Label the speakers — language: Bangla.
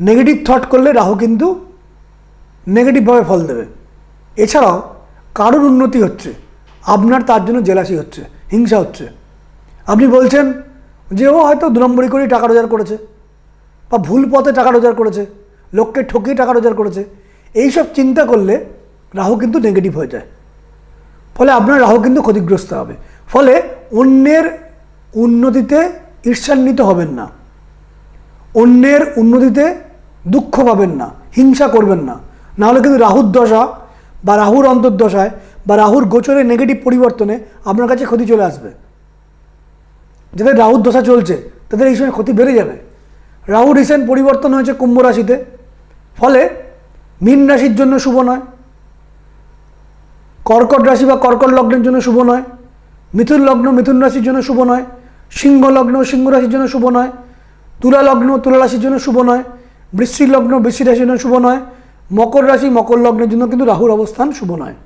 Speaker 1: নেগেটিভ থট করলে রাহু কিন্তু নেগেটিভভাবে ফল দেবে। এছাড়াও কারোর উন্নতি হচ্ছে, আপনার তার জন্য জেলাসি হচ্ছে, হিংসা হচ্ছে। আপনি বলছেন যে ও হয়তো দু নম্বরই করেই টাকা রোজগার করেছে, বা ভুল পথে টাকা রোজগার করেছে, লোককে ঠকিয়ে টাকা রোজগার করেছে, এইসব চিন্তা করলে রাহু কিন্তু নেগেটিভ হয়ে যায়। ফলে আপনার রাহু কিন্তু ক্ষতিগ্রস্ত হবে। ফলে অন্যের উন্নতিতে ঈর্ষান্বিত হবেন না। অন্যের উন্নতিতে দুঃখ পাবেন না, হিংসা করবেন না। নাহলে কিন্তু রাহুর দশা বা রাহুর অন্তর্দশায় বা রাহুর গোচরে নেগেটিভ পরিবর্তনে আপনার কাছে ক্ষতি চলে আসবে। যাদের রাহুর দশা চলছে, তাদের এই সময় ক্ষতি বেড়ে যাবে। রাহু রিসেন্ট পরিবর্তন হয়েছে কুম্ভ রাশিতে, ফলে মীন রাশির জন্য শুভ নয়। কর্কট রাশি বা কর্কট লগ্নের জন্য শুভ নয়। মিথুন লগ্ন মিথুন রাশির জন্য শুভ নয়। সিংহ লগ্ন সিংহ রাশির জন্য শুভ নয়। তুলা লগ্ন তুলা রাশির জন্য শুভ নয়। বৃশ্চিক লগ্ন, বৃশ্চিক রাশির জন্য শুভ নয়। মকর রাশি, মকর লগ্নের জন্য কিন্তু রাহুর অবস্থান শুভ নয়।